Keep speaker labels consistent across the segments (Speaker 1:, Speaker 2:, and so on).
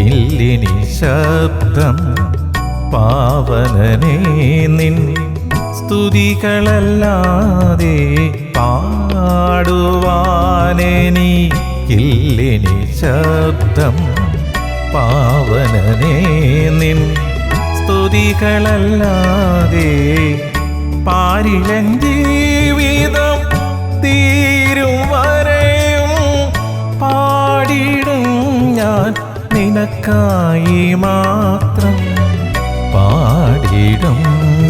Speaker 1: കില്ലിനി ശബ്ദം പാവനനേ നിൻ സ്തുതികളല്ലാതെ പാടുവാനെനി ഇല്ലിനി ശബ്ദം പാവനനേ നിൻ സ്തുതികളല്ലാതെ പാരിലൻ ജീവിതം തീരും നിനക്കായി മാത്രം പാടിടും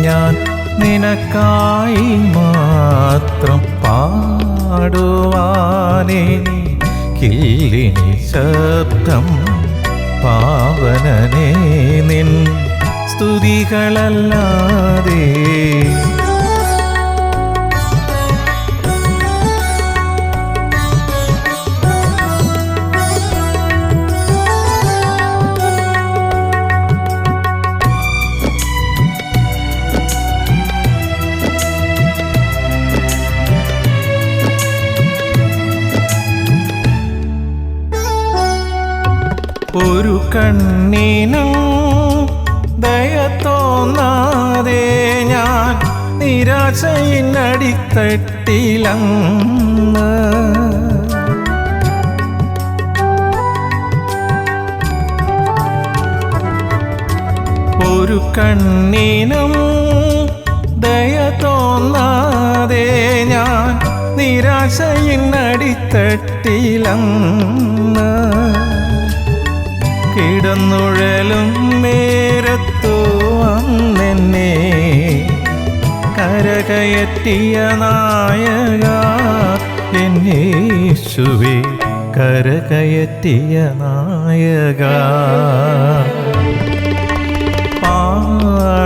Speaker 1: ഞാൻ. നിനക്കായി മാത്രം പാടുവാനേ കില്ലിനി ശബ്ദം പാവനനേ നിൻ സ്തുതികളല്ലാതെ നിരാശയിനടിത്തട്ടിലങ്ങ് ഒരു കണ്ണിനും ദയ തോന്നാതെ ഞാൻ നിരാശയിനടിത്തട്ടിലങ്ങ് കിടന്നുഴലും കരകയറ്റിയ നായക എന്നേശുവേ കരകയറ്റിയ നായക.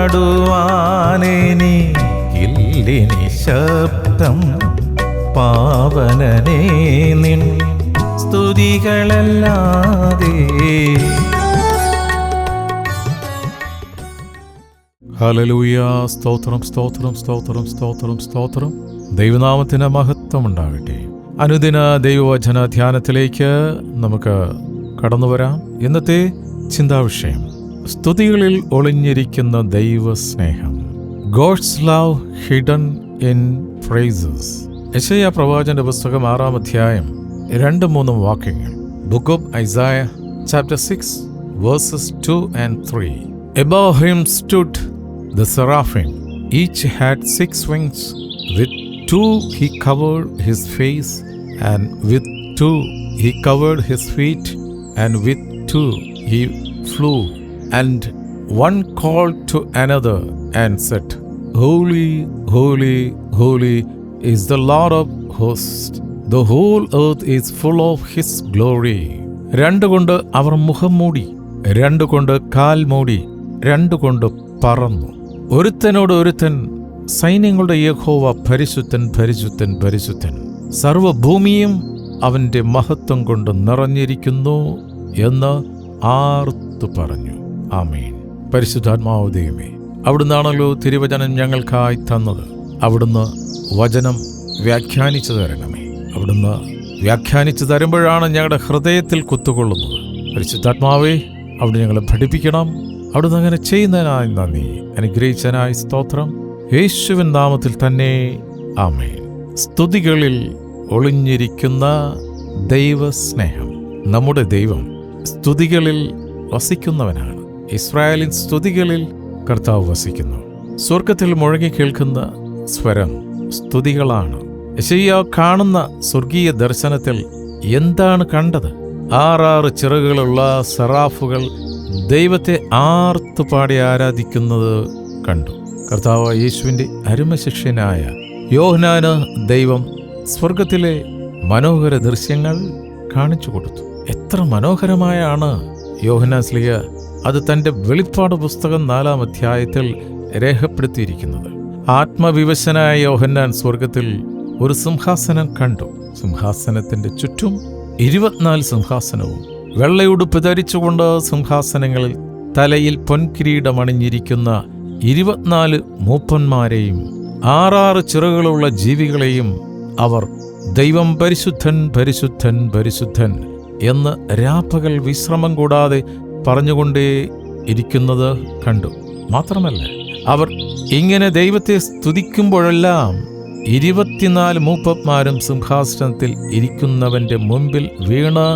Speaker 1: പാടുവാനി ഇല്ലിനി ശബ്ദം പാവനനേ നിൻ സ്തുതികളല്ലാതെ
Speaker 2: ഹലലൂയ സ്തോത്രം സ്തോത്രം സ്തോത്രം സ്തോത്രം സ്തോത്രം. ദൈവനാമത്തിന് മഹത്വം ഉണ്ടാകട്ടെ അനുദിന ദൈവവചന ധ്യാനത്തിലേക്ക് നമുക്ക് കടന്നു വരാം. ഇന്നത്തെ ചിന്താവിഷയം. സ്തുതികളിൽ ഒളിഞ്ഞിരിക്കുന്ന ദൈവസ്നേഹം. God's love hidden in phrases യശയ പ്രവാചന്റെ പുസ്തകം ആറാം അധ്യായം രണ്ട് മൂന്നും വാക്യങ്ങൾ. Book of Isaiah chapter six verses two and three above him stood the seraphim. Each had six wings. With two he covered his face, and with two he covered his feet, and with two he flew. And one called to another and said, Holy, holy, holy is the Lord of hosts. The whole earth is full of his glory. രണ്ടുകൊണ്ട് അവർ മുഖം മൂടി രണ്ടുകൊണ്ട് കാൽ മൂടി രണ്ടുകൊണ്ട് പറന്നു ഒരുത്തനോട് ഒരുത്തൻ സൈന്യങ്ങളുടെ യഹോവ പരിശുദ്ധൻ പരിശുദ്ധൻ പരിശുദ്ധൻ. സർവഭൂമിയും അവന്റെ മഹത്വം കൊണ്ട് നിറഞ്ഞിരിക്കുന്നു എന്ന് ആർത്തു പറഞ്ഞു. ആമേൻ. പരിശുദ്ധാത്മാവ് ദൈവമേ അവിടുന്നാണല്ലോ തിരുവചനം ഞങ്ങൾക്കായി തന്നത്. അവിടുന്ന് വചനം വ്യാഖ്യാനിച്ചു തരണമേ. അവിടുന്ന് വ്യാഖ്യാനിച്ചു തരുമ്പോഴാണ് ഞങ്ങളുടെ ഹൃദയത്തിൽ കുത്തുകൊള്ളുന്നത്. പരിശുദ്ധാത്മാവേ അവിടെ ഞങ്ങളെ പഠിപ്പിക്കണം. അവിടുന്ന് അങ്ങനെ ചെയ്യുന്നതിനായി നന്ദി. അനുഗ്രഹിച്ചതിനായി സ്തോത്രം. യേശുവിൻ നാമത്തിൽ തന്നെ ആമേൻ. സ്തുതികളിൽ ഒളിഞ്ഞിരിക്കുന്ന ദൈവസ്നേഹം. നമ്മുടെ ദൈവം സ്തുതികളിൽ വസിക്കുന്നവനാണ്. ഇസ്രായേലിൻ സ്തുതികളിൽ കർത്താവ് വസിക്കുന്നു. സ്വർഗത്തിൽ മുഴങ്ങി കേൾക്കുന്ന സ്വരം സ്തുതികളാണ്. യശയ്യ കാണുന്ന സ്വർഗീയ ദർശനത്തിൽ എന്താണ് കണ്ടത്? ആറാറ് ചിറകുകളുള്ള സെറാഫുകൾ ദൈവത്തെ ആർത്തു പാടി ആരാധിക്കുന്നത് കണ്ടു. കർത്താവ് യേശുവിന്റെ അരുമശിഷ്യനായ യോഹനാന് ദൈവം സ്വർഗത്തിലെ മനോഹര ദൃശ്യങ്ങൾ കാണിച്ചു കൊടുത്തു. എത്ര മനോഹരമായാണ് യോഹനാസ്ലിയ അത് തന്റെ വെളിപ്പാട് പുസ്തകം നാലാം അധ്യായത്തിൽ രേഖപ്പെടുത്തിയിരിക്കുന്നത്. ആത്മവിവശനായ യോഹന്നാൻ സ്വർഗത്തിൽ ഒരു സിംഹാസനം കണ്ടു. സിംഹാസനത്തിന്റെ ചുറ്റും ഇരുപത്തിനാല് സിംഹാസനവും വെള്ളയുടുപ്പ് ധരിച്ചുകൊണ്ട് സിംഹാസനങ്ങളിൽ തലയിൽ പൊൻകിരീടമണിഞ്ഞിരിക്കുന്ന ഇരുപത്തിനാല് മൂപ്പന്മാരെയും ആറാറ് ചിറകുകളുള്ള ജീവികളെയും അവർ ദൈവം പരിശുദ്ധൻ പരിശുദ്ധൻ പരിശുദ്ധൻ എന്ന് രാപ്പകൽ വിശ്രമം കൂടാതെ പറഞ്ഞുകൊണ്ടേ ഇരിക്കുന്നത് കണ്ടു. മാത്രമല്ല അവർ ഇങ്ങനെ ദൈവത്തെ സ്തുതിക്കുമ്പോഴെല്ലാം ഇരുപത്തിനാല് മൂപ്പന്മാരും സിംഹാസനത്തിൽ ഇരിക്കുന്നവന്റെ മുമ്പിൽ വീണ്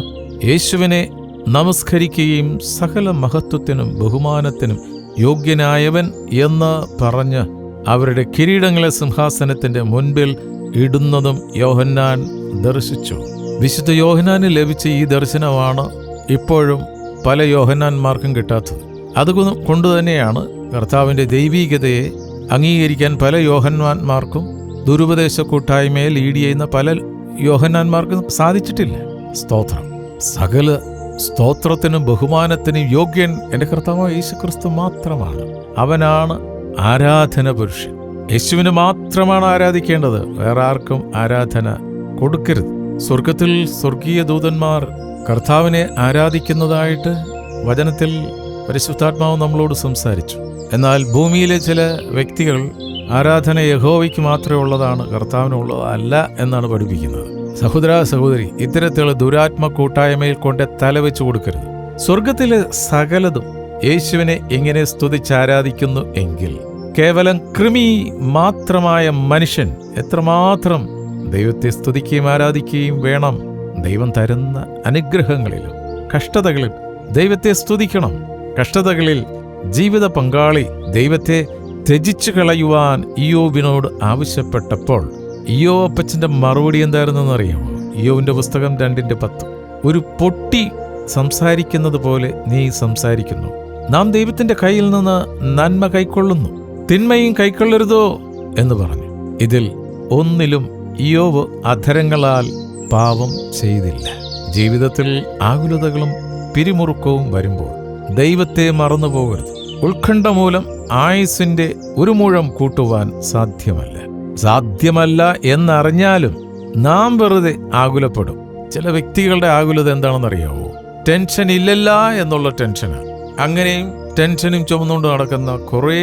Speaker 2: യേശുവിനെ നമസ്കരിക്കുകയും സകല മഹത്വത്തിനും ബഹുമാനത്തിനും യോഗ്യനായവൻ എന്ന് പറഞ്ഞ് അവരുടെ കിരീടങ്ങളെ സിംഹാസനത്തിന്റെ മുൻപിൽ ഇടുന്നതും യോഹന്നാൻ ദർശിച്ചു. വിശുദ്ധ യോഹന്നാന് ലഭിച്ച ഈ ദർശനമാണ് ഇപ്പോഴും പല യോഹന്നാന്മാർക്കും കിട്ടാത്തത്. അതുകൊണ്ട് തന്നെയാണ് കർത്താവിന്റെ ദൈവീകതയെ അംഗീകരിക്കാൻ പല യോഹന്മാന്മാർക്കും ദുരുപദേശ കൂട്ടായ്മയെ ലീഡ് ചെയ്യുന്ന പല യോഹന്നാന്മാർക്കും സാധിച്ചിട്ടില്ല. സ്തോത്രം. സകല സ്തോത്രത്തിനും ബഹുമാനത്തിനും യോഗ്യൻ എന്റെ കർത്താവ് യേശുക്രിസ്തു മാത്രമാണ്. അവനാണ് ആരാധന പുരുഷൻ. യേശുവിന് മാത്രമാണ് ആരാധിക്കേണ്ടത്. വേറെ ആർക്കും ആരാധന കൊടുക്കരുത്. സ്വർഗത്തിൽ സ്വർഗീയ ദൂതന്മാർ കർത്താവിനെ ആരാധിക്കുന്നതായിട്ട് വചനത്തിൽ പരിശുദ്ധാത്മാവ് നമ്മളോട് സംസാരിച്ചു. എന്നാൽ ഭൂമിയിലെ ചില വ്യക്തികൾ ആരാധന യഹോവയ്ക്ക് മാത്രമേ ഉള്ളതാണ് കർത്താവിനുള്ളതല്ല എന്നാണ് പഠിപ്പിക്കുന്നത്. സഹോദര സഹോദരി ഇത്തരത്തിലുള്ള ദുരാത്മ കൂട്ടായ്മയിൽ കൊണ്ട് തലവെച്ചു കൊടുക്കരുത്. സ്വർഗത്തിലെ സകലതും യേശുവിനെ എങ്ങനെ സ്തുതിച്ചാരാധിക്കുന്നു എങ്കിൽ കേവലം കൃമി മാത്രമായ മനുഷ്യൻ എത്രമാത്രം ദൈവത്തെ സ്തുതിക്കുകയും ആരാധിക്കുകയും വേണം ദൈവം തരുന്ന അനുഗ്രഹങ്ങളിലും കഷ്ടതകളിൽ ദൈവത്തെ സ്തുതിക്കണം. കഷ്ടതകളിൽ ജീവിത പങ്കാളി ദൈവത്തെ ത്യജിച്ചു കളയുവാൻ ഇയോബിനോട് ആവശ്യപ്പെട്ടപ്പോൾ ഇയോ അപ്പച്ചന്റെ മറുപടി എന്തായിരുന്നെന്ന് അറിയാമോ? ഇയോവിന്റെ പുസ്തകം രണ്ടിന്റെ പത്ത്. ഒരു പൊട്ടി സംസാരിക്കുന്നത് പോലെ നീ സംസാരിക്കുന്നു. നാം ദൈവത്തിന്റെ കയ്യിൽ നിന്ന് നന്മ കൈക്കൊള്ളുന്നു. തിന്മയും കൈക്കൊള്ളരുതോ എന്ന് പറഞ്ഞു. ഇതിൽ ഒന്നിലും ഇയോവ് അധരങ്ങളാൽ പാപം ചെയ്തില്ല. ജീവിതത്തിൽ ആകുലതകളും പിരിമുറുക്കവും വരുമ്പോൾ ദൈവത്തെ മറന്നു പോകരുത് ഉത്കണ്ഠ മൂലം ആയുസിന്റെ ഒരു മുഴം കൂട്ടുവാൻ സാധ്യമല്ല. സാധ്യമല്ല എന്നറിഞ്ഞാലും നാം വെറുതെ ആകുലപ്പെടും. ചില വ്യക്തികളുടെ ആകുലത എന്താണെന്നറിയാവോ ടെൻഷൻ ഇല്ലല്ല എന്നുള്ള ടെൻഷനാണ് അങ്ങനെയും ടെൻഷനും ചുമന്നുകൊണ്ട് നടക്കുന്ന കുറേ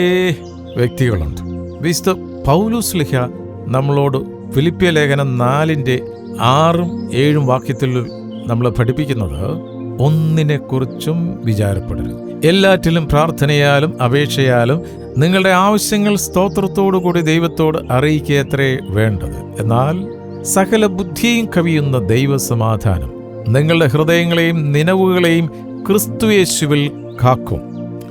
Speaker 2: വ്യക്തികളുണ്ട്. വിശുദ്ധ പൗലൂസ് ലിഹ നമ്മളോട് ഫിലിപ്പിയ ലേഖനം നാലിന്റെ ആറും ഏഴും വാക്യത്തിൽ നമ്മളെ പഠിപ്പിക്കുന്നത് ഒന്നിനെക്കുറിച്ചും വിചാരപ്പെടരുത്. എല്ലാറ്റിലും പ്രാർത്ഥനയാലും അപേക്ഷയാലും നിങ്ങളുടെ ആവശ്യങ്ങൾ സ്തോത്രത്തോടു കൂടി ദൈവത്തോട് അറിയിക്കത്രേ വേണ്ടത്. എന്നാൽ സകല ബുദ്ധിയും കവിയുന്ന ദൈവസമാധാനം നിങ്ങളുടെ ഹൃദയങ്ങളെയും നിലവുകളെയും ക്രിസ്തുയേശുവിൽ കാക്കും.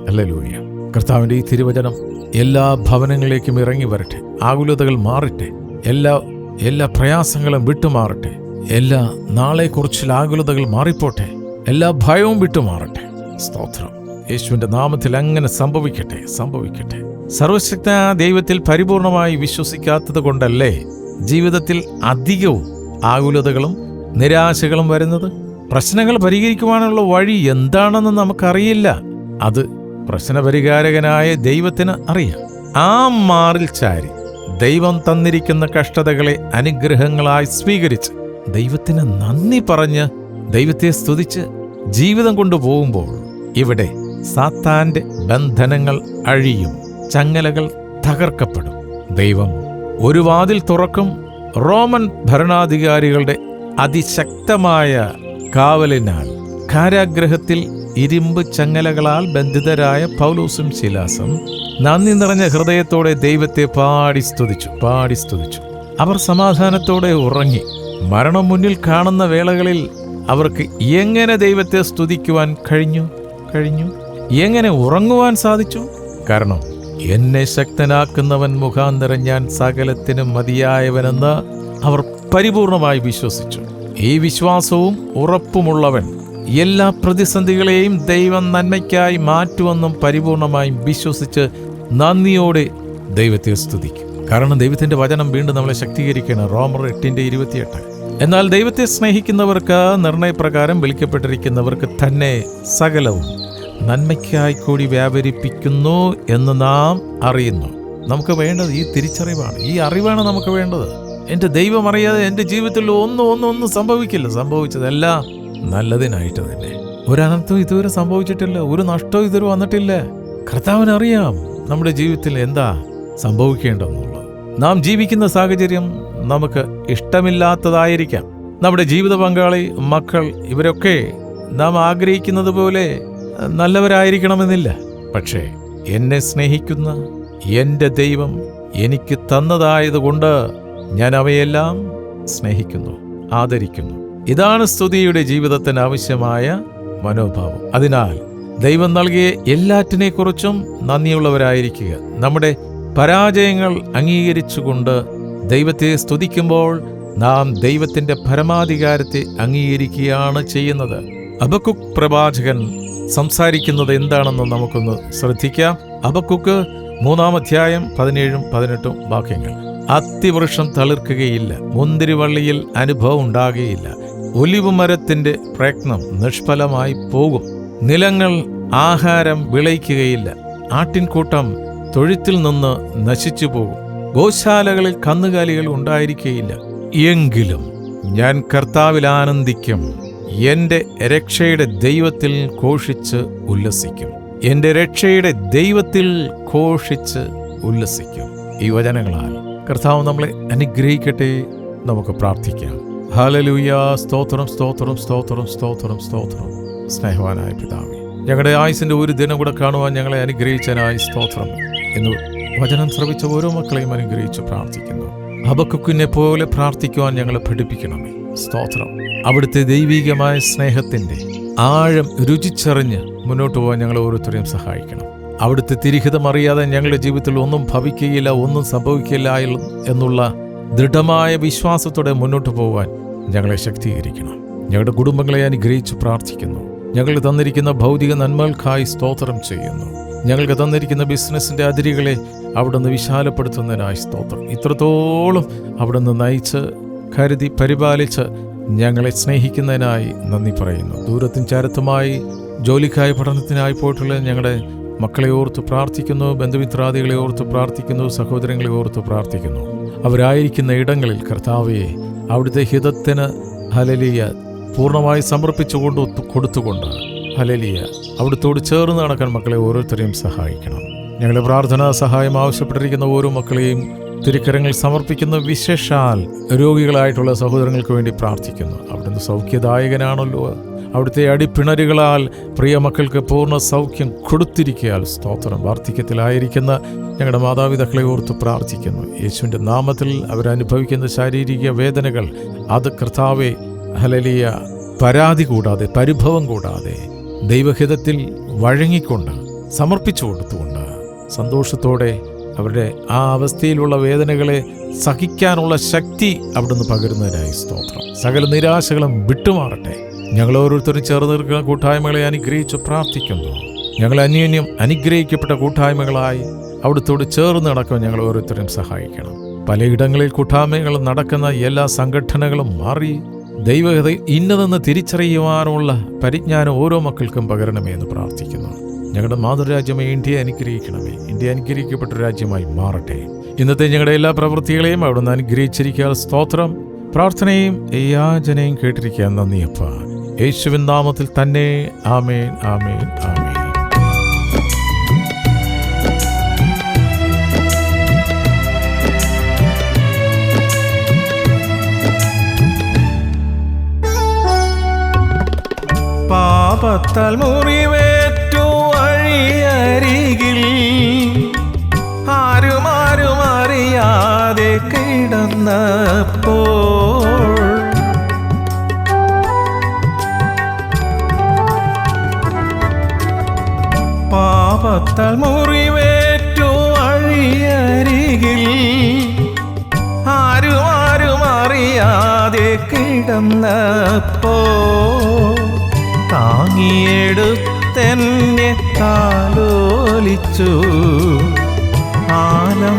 Speaker 2: അല്ലലൂയ കർത്താവിന്റെ ഈ തിരുവചനം എല്ലാ ഭവനങ്ങളിലേക്കും ഇറങ്ങി വരട്ടെ. ആകുലതകൾ മാറട്ടെ. എല്ലാ എല്ലാ പ്രയാസങ്ങളും വിട്ടുമാറട്ടെ. എല്ലാ നാളെക്കുറിച്ചുള്ള ആകുലതകൾ മാറിപ്പോട്ടെ. എല്ലാ ഭയവും വിട്ടുമാറട്ടെ. സ്തോത്രം. യേശുവിന്റെ നാമത്തിൽ അങ്ങനെ സംഭവിക്കട്ടെ സംഭവിക്കട്ടെ. സർവശക്ത ദൈവത്തിൽ പരിപൂർണമായി വിശ്വസിക്കാത്തത് കൊണ്ടല്ലേ ജീവിതത്തിൽ അധികവും ആകുലതകളും നിരാശകളും വരുന്നത്? പ്രശ്നങ്ങൾ പരിഹരിക്കുവാനുള്ള വഴി എന്താണെന്ന് നമുക്കറിയില്ല. അത് പ്രശ്നപരിഹാരകനായ ദൈവത്തിന് അറിയാം. ആ മാറിൽ ചാരി ദൈവം തന്നിരിക്കുന്ന കഷ്ടതകളെ അനുഗ്രഹങ്ങളായി സ്വീകരിച്ച് ദൈവത്തിന് നന്ദി പറഞ്ഞ് ദൈവത്തെ സ്തുതിച്ച് ജീവിതം കൊണ്ടുപോകുമ്പോൾ ഇവിടെ സാത്താന്റെ ബന്ധനങ്ങൾ അഴിയും ചങ്ങലകൾ തകർക്കപ്പെടും. ദൈവം ഒരു വാതിൽ തുറക്കും റോമൻ ഭരണാധികാരികളുടെ അതിശക്തമായ കാവലിനാൽ. കാരാഗ്രഹത്തിൽ ഇരുമ്പ് ചങ്ങലകളാൽ ബന്ധിതരായ പൗലൂസും ശിലാസും നന്ദി നിറഞ്ഞ ഹൃദയത്തോടെ ദൈവത്തെ പാടി സ്തുതിച്ചു പാടി സ്തുതിച്ചു. അവർ സമാധാനത്തോടെ ഉറങ്ങി. മരണം മുന്നിൽ കാണുന്ന വേളകളിൽ അവർക്ക് എങ്ങനെ ദൈവത്തെ സ്തുതിക്കുവാൻ കഴിഞ്ഞു? കഴിഞ്ഞു? എങ്ങനെ ഉറങ്ങുവാൻ സാധിച്ചു? കാരണം എന്നെ ശക്തനാക്കുന്നവൻ മുഖാന്തരം ഞാൻ സകലത്തിനും മതിയായവനെന്ന് അവർ പരിപൂർണമായി വിശ്വസിച്ചു. ഈ വിശ്വാസവും ഉറപ്പുമുള്ളവൻ എല്ലാ പ്രതിസന്ധികളെയും ദൈവം നന്മയ്ക്കായി മാറ്റുമെന്നും പരിപൂർണമായും വിശ്വസിച്ച് നന്ദിയോടെ ദൈവത്തെ സ്തുതിക്കും. കാരണം ദൈവത്തിന്റെ വചനം വീണ്ടും നമ്മളെ ശക്തീകരിക്കുകയാണ്. റോമർ എട്ടിന്റെ ഇരുപത്തിയെട്ട്. എന്നാൽ ദൈവത്തെ സ്നേഹിക്കുന്നവർക്ക് നിർണയപ്രകാരം വിളിക്കപ്പെട്ടിരിക്കുന്നവർക്ക് തന്നെ സകലവും നന്മയ്ക്കായി കൂടി വ്യാപരിപ്പിക്കുന്നു എന്ന് നാം അറിയുന്നു. നമുക്ക് വേണ്ടത് ഈ തിരിച്ചറിവാണ്. ഈ അറിവാണ് നമുക്ക് വേണ്ടത്. എന്റെ ദൈവം അറിയാതെ എന്റെ ജീവിതത്തിൽ ഒന്നും ഒന്നും ഒന്നും സംഭവിക്കില്ല. സംഭവിച്ചതെല്ലാം നല്ലതിനായിട്ട് തന്നെ. ഒരനർത്ഥം ഇതുവരെ സംഭവിച്ചിട്ടില്ല. ഒരു നഷ്ടവും ഇതുവരെ വന്നിട്ടില്ല. കർത്താവിനറിയാം നമ്മുടെ ജീവിതത്തിൽ എന്താ സംഭവിക്കേണ്ടതെന്നുള്ളത്. നാം ജീവിക്കുന്ന സാഹചര്യം നമുക്ക് ഇഷ്ടമില്ലാത്തതായിരിക്കാം. നമ്മുടെ ജീവിത പങ്കാളി മക്കൾ ഇവരൊക്കെ നാം ആഗ്രഹിക്കുന്നത് പോലെ നല്ലവരായിരിക്കണമെന്നില്ല. പക്ഷേ എന്നെ സ്നേഹിക്കുന്ന എന്റെ ദൈവം എനിക്ക് തന്നതായതുകൊണ്ട് ഞാൻ അവയെല്ലാം സ്നേഹിക്കുന്നു ആദരിക്കുന്നു. ഇതാണ് സ്തുതിയുടെ ജീവിതത്തിന് ആവശ്യമായ മനോഭാവം. അതിനാൽ ദൈവം നൽകിയ എല്ലാറ്റിനെക്കുറിച്ചും നന്ദിയുള്ളവരായിരിക്കുക. നമ്മുടെ പരാജയങ്ങൾ അംഗീകരിച്ചുകൊണ്ട് ദൈവത്തെ സ്തുതിക്കുമ്പോൾ നാം ദൈവത്തിന്റെ പരമാധികാരത്തെ അംഗീകരിക്കുകയാണ് ചെയ്യുന്നത്. അബക്കുക്ക് പ്രവാചകൻ സംസാരിക്കുന്നത് എന്താണെന്ന് നമുക്കൊന്ന് ശ്രദ്ധിക്കാം. അബക്കുക്ക് മൂന്നാം അധ്യായം പതിനേഴും പതിനെട്ടും വാക്യങ്ങൾ. അത്തിവൃക്ഷം തളിർക്കുകയില്ല മുന്തിരിവള്ളിയിൽ അനുഭവം ഉണ്ടാകുകയില്ല. ഒലിവ് മരത്തിന്റെ പ്രയത്നം നിഷ്ഫലമായി പോകും. നിലങ്ങൾ ആഹാരം വിളയിക്കുകയില്ല ആട്ടിൻകൂട്ടം തൊഴുത്തിൽ നിന്ന് നശിച്ചു പോകും. ഗോശാലകളിൽ കന്നുകാലികൾ ഉണ്ടായിരിക്കുകയില്ല. എങ്കിലും ഞാൻ കർത്താവിൽ ആനന്ദിക്കും. എന്റെ രക്ഷയുടെ ദൈവത്തിൽ ഘോഷിച്ച് ഉല്ലസിക്കും. എന്റെ രക്ഷയുടെ ദൈവത്തിൽ ഘോഷിച്ച് ഉല്ലസിക്കും. ഈ വചനങ്ങളാൽ കർത്താവ് നമ്മളെ അനുഗ്രഹിക്കട്ടെ നമുക്ക് പ്രാർത്ഥിക്കാം. ഹാലലൂയ സ്തോത്രം സ്തോത്രം സ്തോത്രം സ്തോത്രം സ്തോത്രം. സ്നേഹവാനായ പിതാവേ ഞങ്ങളുടെ ആയുസിന്റെ ഒരു ദിനം കൂടെ കാണുവാൻ ഞങ്ങളെ അനുഗ്രഹിച്ചതിനായി സ്തോത്രം എന്ന് വചനം ശ്രവിച്ച ഓരോ മക്കളെയും അനുഗ്രഹിച്ച് പ്രാർത്ഥിക്കുന്നു. ഹബക്കുക്കിനെ പോലെ പ്രാർത്ഥിക്കുവാൻ ഞങ്ങളെ പഠിപ്പിക്കണമേ. സ്തോത്രം. അവിടുത്തെ ദൈവികമായ സ്നേഹത്തിന്റെ ആഴം രുചിച്ചറിഞ്ഞ് മുന്നോട്ട് പോകാൻ ഞങ്ങളെ ഓരോരുത്തരെയും സഹായിക്കണം. അവിടുത്തെ തിരിഹിതം അറിയാതെ ഞങ്ങളുടെ ജീവിതത്തിൽ ഒന്നും ഭവിക്കുകയില്ല ഒന്നും സംഭവിക്കില്ല എന്നുള്ള ദൃഢമായ വിശ്വാസത്തോടെ മുന്നോട്ട് പോകാൻ ഞങ്ങളെ ശക്തീകരിക്കണം. ഞങ്ങളുടെ കുടുംബങ്ങളെ അനുഗ്രഹിച്ച് പ്രാർത്ഥിക്കുന്നു. ഞങ്ങൾ തന്നിരിക്കുന്ന ഭൗതിക നന്മകൾക്കായി സ്തോത്രം ചെയ്യുന്നു. ഞങ്ങൾക്ക് തന്നിരിക്കുന്ന ബിസിനസ്സിന്റെ അതിരുകളെ അവിടുന്ന് വിശാലപ്പെടുത്തുന്നതിനായി സ്തോത്രം. ഇത്രത്തോളം അവിടുന്ന് നയിച്ച് കരുതി പരിപാലിച്ച് ഞങ്ങളെ സ്നേഹിക്കുന്നതിനായി നന്ദി പറയുന്നു. ദൂരത്തും ചരത്തുമായി ജോലിക്കായി പഠനത്തിനായി പോയിട്ടുള്ള ഞങ്ങളുടെ മക്കളെ ഓർത്ത് പ്രാർത്ഥിക്കുന്നു ബന്ധുമിത്രാദികളെ ഓർത്ത് പ്രാർത്ഥിക്കുന്നു സഹോദരങ്ങളെ ഓർത്ത് പ്രാർത്ഥിക്കുന്നു. അവരായിരിക്കുന്ന ഇടങ്ങളിൽ കർത്താവെ അവിടുത്തെ ഹിതത്തിന് ഹലലിയ പൂർണമായി സമർപ്പിച്ചുകൊണ്ട് കൊടുത്തുകൊണ്ട് ഹലലിയ അവിടുത്തോട് ചേർന്ന് നടക്കാൻ മക്കളെ ഓരോരുത്തരെയും സഹായിക്കണം. ഞങ്ങളുടെ പ്രാർത്ഥനാ സഹായം ആവശ്യപ്പെട്ടിരിക്കുന്ന ഓരോ മക്കളെയും തിരുക്കരങ്ങൾ സമർപ്പിക്കുന്ന വിശേഷാൽ രോഗികളായിട്ടുള്ള സഹോദരങ്ങൾക്ക് വേണ്ടി പ്രാർത്ഥിക്കുന്നു. അവിടുന്ന് സൗഖ്യദായകനാണല്ലോ. അവിടുത്തെ അടിപ്പിണരുകളാൽ പ്രിയ മക്കൾക്ക് പൂർണ സൗഖ്യം കൊടുത്തിരിക്കയാൽ സ്തോത്രം വാർദ്ധക്യത്തിലായിരിക്കുന്ന ഞങ്ങളുടെ മാതാപിതാക്കളെ ഓർത്ത് പ്രാർത്ഥിക്കുന്നു. യേശുവിന്റെ നാമത്തിൽ അവരനുഭവിക്കുന്ന ശാരീരിക വേദനകൾ അത് കർത്താവെ ഹലലിയ പരാതി കൂടാതെ പരിഭവം കൂടാതെ ദൈവഹിതത്തിൽ വഴങ്ങിക്കൊണ്ട് സമർപ്പിച്ചു കൊടുത്തുകൊണ്ട് സന്തോഷത്തോടെ അവരുടെ ആ അവസ്ഥയിലുള്ള വേദനകളെ സഹിക്കാനുള്ള ശക്തി അവിടുന്ന് പകരുന്നതിനായി സ്തോത്രം. സകല നിരാശകളും വിട്ടുമാറട്ടെ. ഞങ്ങൾ ഓരോരുത്തരും ചേർന്ന് നിൽക്കുന്ന കൂട്ടായ്മകളെ അനുഗ്രഹിച്ച് പ്രാർത്ഥിക്കുന്നു. ഞങ്ങൾ അന്യോന്യം അനുഗ്രഹിക്കപ്പെട്ട കൂട്ടായ്മകളായി അവിടുത്തോട് ചേർന്ന് നടക്കാൻ ഞങ്ങൾ ഓരോരുത്തരും സഹായിക്കണം. പലയിടങ്ങളിൽ കൂട്ടായ്മകൾ നടക്കുന്ന എല്ലാ സംഘടനകളും മാറി ദൈവകഥ ഇന്നതെന്ന് തിരിച്ചറിയുവാനുള്ള പരിജ്ഞാനം ഓരോ മക്കൾക്കും പകരണമേ എന്ന് പ്രാർത്ഥിക്കുന്നു. ഞങ്ങളുടെ മാതൃരാജ്യമായി ഇന്ത്യ അനുഗ്രഹിക്കണമേ. ഇന്ത്യ അനുഗ്രഹിക്കപ്പെട്ട രാജ്യമായി മാറട്ടെ. ഇന്നത്തെ ഞങ്ങളുടെ എല്ലാ പ്രവൃത്തികളെയും അവിടുന്ന് അനുഗ്രഹിച്ചിരിക്കുക സ്തോത്രം പ്രാർത്ഥനയും യാചനയും കേട്ടിരിക്കാൻ നന്ദിയപ്പ യേശുവിൻ നാമത്തിൽ തന്നെ ആമേൻ ആമേൻ ആമേൻ.
Speaker 1: പാപത്താൽ മുറിവേറ്റു കിടന്നപ്പോൾ പാപത്താൽ മുറിവേറ്റു വഴിയരികിൽ ആരും ആരും അറിയാതെ കിടന്നപ്പോ താങ്ങിയെടുത്തെന്നെ താലോലിച്ചു ആലംബമേകിയോനേ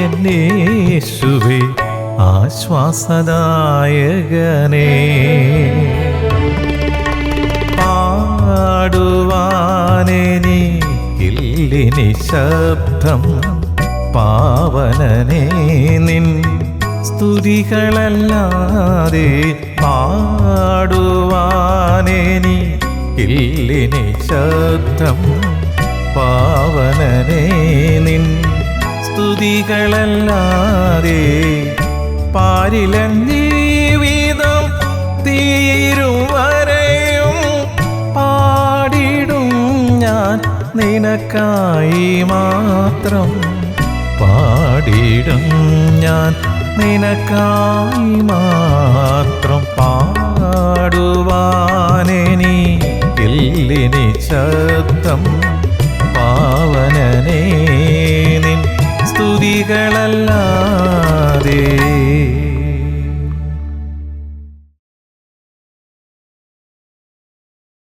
Speaker 1: എന്നേശുവേ ആശ്വാസദായകനേ. പാടുവാനെനിക്കില്ലിനി ശബ്ദം പാവനനേ നിൻ സ്തുതികളല്ലാതെ പാടുവാനെനിക്കില്ലിനി ശബ്ദം പാവനനേ നിൻ സ്തുതികളല്ലാതെ പാരിലൻ ജീവിതം തീരുവരെയും പാടിടും ഞാൻ നിനക്കായി മാത്രം. പാടിടും ഞാൻ നിനക്കായി മാത്രം. പാടുവാനെനി ഇല്ലിനി ശബ്ദം പാവനനേ നിൻ സ്തുതികളല്ലാതെ